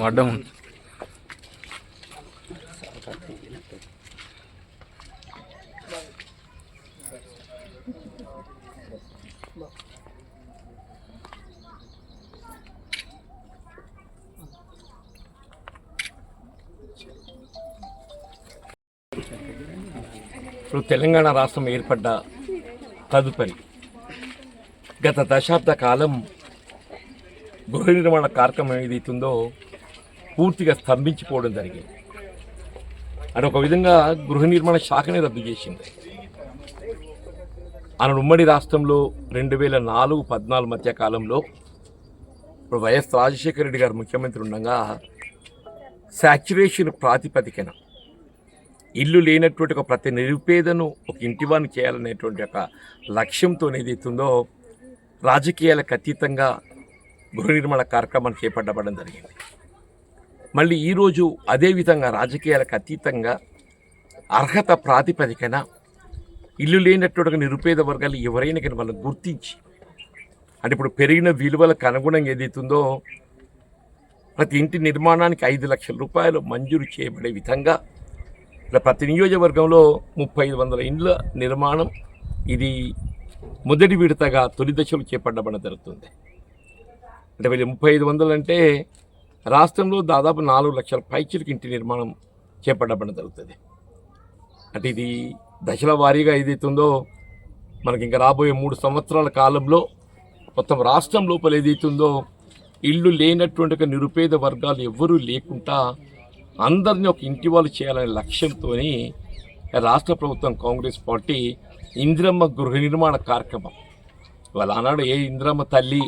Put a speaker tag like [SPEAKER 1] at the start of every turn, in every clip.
[SPEAKER 1] నువ్వు అడ్డం ఉంది
[SPEAKER 2] ఇప్పుడు తెలంగాణ రాష్ట్రం ఏర్పడ్డ తదుపరి గత దశాబ్ద కాలం గృహ నిర్మాణ కార్యక్రమం ఏదైతుందో పూర్తిగా స్తంభించిపోవడం జరిగింది. అని ఒక విధంగా గృహ నిర్మాణ శాఖనే రద్దు చేసింది. ఆయన ఉమ్మడి రాష్ట్రంలో రెండు వేల నాలుగు పద్నాలుగు మధ్య కాలంలో ఇప్పుడు వైఎస్ రాజశేఖర రెడ్డి గారు ముఖ్యమంత్రి ఉండగా శాచ్యురేషన్ ప్రాతిపదికన ఇల్లు లేనటువంటి ఒక ప్రతి నిరుపేదను ఒక ఇంటివాన్ని చేయాలనేటువంటి ఒక లక్ష్యంతో ఏదైతుందో రాజకీయాలకు అతీతంగా గృహ నిర్మాణ కార్యక్రమాన్ని చేపట్టబడడం జరిగింది. మళ్ళీ ఈరోజు అదేవిధంగా రాజకీయాలకు అతీతంగా అర్హత ప్రాతిపదికన ఇల్లు లేనట్టుగా నిరుపేద వర్గాలు ఎవరైనా కానీ వాళ్ళని గుర్తించి అంటే ఇప్పుడు పెరిగిన విలువలకు అనుగుణంగా ఏదైతుందో ప్రతి ఇంటి నిర్మాణానికి ఐదు లక్షల రూపాయలు మంజూరు చేయబడే విధంగా ఇలా ప్రతి నియోజకవర్గంలో ముప్పై ఐదు వందల ఇండ్ల నిర్మాణం ఇది మొదటి విడతగా తొలి దశలో చేపట్టబడడం జరుగుతుంది. అంటే వీళ్ళు ముప్పై ఐదు వందలు అంటే రాష్ట్రంలో దాదాపు నాలుగు లక్షల పైచిలకు ఇంటి నిర్మాణం చేపట్టబడడం జరుగుతుంది. అంటే ఇది దశల వారీగా ఏదైతుందో మనకి ఇంకా రాబోయే మూడు సంవత్సరాల కాలంలో మొత్తం రాష్ట్రం లోపల ఏదైతుందో ఇల్లు లేనటువంటి ఒక నిరుపేద వర్గాలు ఎవ్వరూ లేకుండా అందరినీ ఒక ఇంటి వాళ్ళు చేయాలనే లక్ష్యంతో రాష్ట్ర ప్రభుత్వం కాంగ్రెస్ పార్టీ ఇందిరమ్మ గృహ నిర్మాణ కార్యక్రమం. వాళ్ళ ఆనాడు ఏ ఇందిరమ్మ తల్లి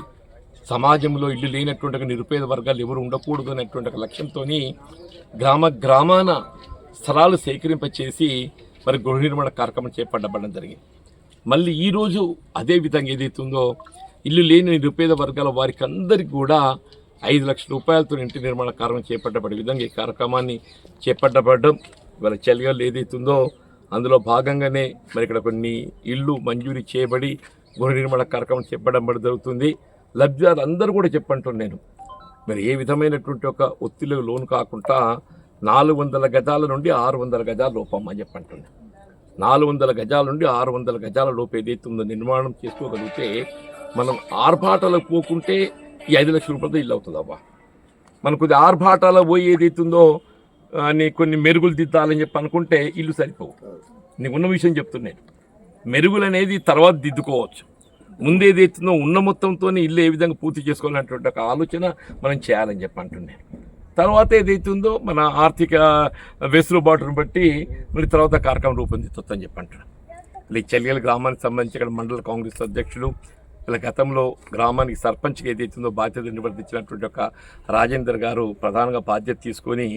[SPEAKER 2] సమాజంలో ఇల్లు లేనటువంటి నిరుపేద వర్గాలు ఎవరు ఉండకూడదు అనేటువంటి ఒక లక్ష్యంతో గ్రామ గ్రామాన స్థలాలు సేకరింపచేసి మరి గృహ నిర్మాణ కార్యక్రమం చేపట్టబడడం జరిగింది. మళ్ళీ ఈరోజు అదే విధంగా ఏదైతుందో ఇల్లు లేని నిరుపేద వర్గాల వారికి అందరికీ కూడా ఐదు లక్షల రూపాయలతో ఇంటి నిర్మాణ కార్యక్రమం చేపట్టబడే విధంగా ఈ కార్యక్రమాన్ని చేపట్టబడడం ఇవాళ చలిగాలు ఏదైతుందో అందులో భాగంగానే మరి ఇక్కడ కొన్ని ఇళ్ళు మంజూరీ చేయబడి గృహ నిర్మాణ కార్యక్రమం చేపట్టడం జరుగుతుంది. లబ్ధిదారులు అందరూ కూడా చెప్పంటున్నాను నేను. మరి ఏ విధమైనటువంటి ఒక ఒత్తిడి లోను కాకుండా నాలుగు వందల గజాల నుండి ఆరు వందల గజాల లోపం అని చెప్పంటున్నాను నాలుగు వందల గజాల నుండి ఆరు వందల గజాల లోపు ఏదైతే ఉందో నిర్మాణం చేసుకోగలిగితే మనం ఆర్భాటాలకు పోకుంటే ఈ ఐదు లక్షల రూపాయలతో ఇల్లు అవుతుంది అవ్వ మనం కొద్ది ఆర్భాటాల పోయి ఏదైతుందో ఆ, నీ కొన్ని మెరుగులు దిద్దాలని చెప్పి అనుకుంటే ఇల్లు సరిపోవు. నీకున్న విషయం చెప్తున్నాను మెరుగులు అనేది తర్వాత దిద్దుకోవచ్చు. ముందేది ఏదైతుందో ఉన్న మొత్తంతో ఇల్లు ఏ విధంగా పూర్తి చేసుకోవాలనేటువంటి ఒక ఆలోచన మనం చేయాలని చెప్పి అంటున్నాను తర్వాత ఏదైతుందో మన ఆర్థిక వెసులుబాటును బట్టి మళ్ళీ తర్వాత కార్యక్రమం రూపొందిస్తుందని చెప్పి అంటున్నాను ఈ చెల్లెల గ్రామానికి సంబంధించి ఇక్కడ మండల కాంగ్రెస్ అధ్యక్షులు ఇలా గతంలో గ్రామానికి సర్పంచ్కి ఏదైతుందో బాధ్యత నిర్వర్తించినటువంటి ఒక రాజేందర్ గారు ప్రధానంగా బాధ్యత తీసుకొని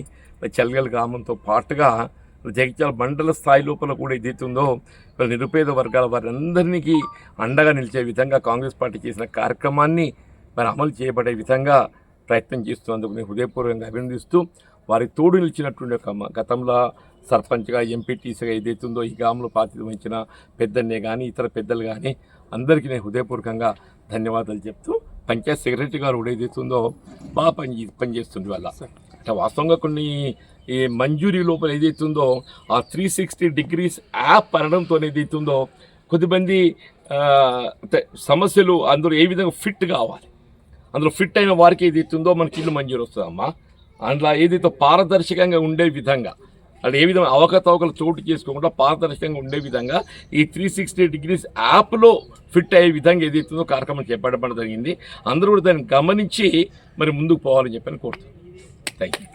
[SPEAKER 2] చెల్లెల గ్రామంతో పాటుగా జగిత్యాల మండల స్థాయి లోపల కూడా ఏదైతుందో ఇక్కడ నిరుపేద వర్గాల వారందరికీ అండగా నిలిచే విధంగా కాంగ్రెస్ పార్టీ చేసిన కార్యక్రమాన్ని మరి అమలు చేయబడే విధంగా ప్రయత్నం చేస్తున్నందుకు నేను హృదయపూర్వకంగా అభినందిస్తూ వారికి తోడు నిలిచినటువంటి ఒక గతంలో సర్పంచ్గా ఎంపీటీసీగా ఏదైతుందో ఈ గ్రామంలో బాధ్యత వహించిన పెద్దన్నే కానీ ఇతర పెద్దలు కానీ అందరికీ నేను హృదయపూర్వకంగా ధన్యవాదాలు చెప్తూ పంచాయత్ సెక్రటరీ గారు కూడా ఏదైతుందో బాగా పని పనిచేస్తుంది వాళ్ళ సార్. వాస్తవంగా కొన్ని ఈ మంజూరీ లోపల ఏదైతుందో ఆ త్రీ సిక్స్టీ డిగ్రీస్ యాప్ అనడంతో ఏదైతుందో కొద్దిమంది సమస్యలు అందరూ ఏ విధంగా ఫిట్ కావాలి అందులో ఫిట్ అయిన వారికి ఏదైతుందో మనకి ఇల్లు మంజూరు వస్తుందమ్మా. అందులో ఏదైతే పారదర్శకంగా ఉండే విధంగా అంటే ఏ విధంగా అవకతవకలు చోటు చేసుకోకుండా పారదర్శకంగా ఉండే విధంగా ఈ త్రీ సిక్స్టీ డిగ్రీస్ యాప్లో ఫిట్ అయ్యే విధంగా ఏదైతుందో కార్యక్రమం చేపట్టడం జరిగింది. అందరూ కూడా దాన్ని గమనించి మరి ముందుకు పోవాలని చెప్పని కోరుతున్నాను Thank you.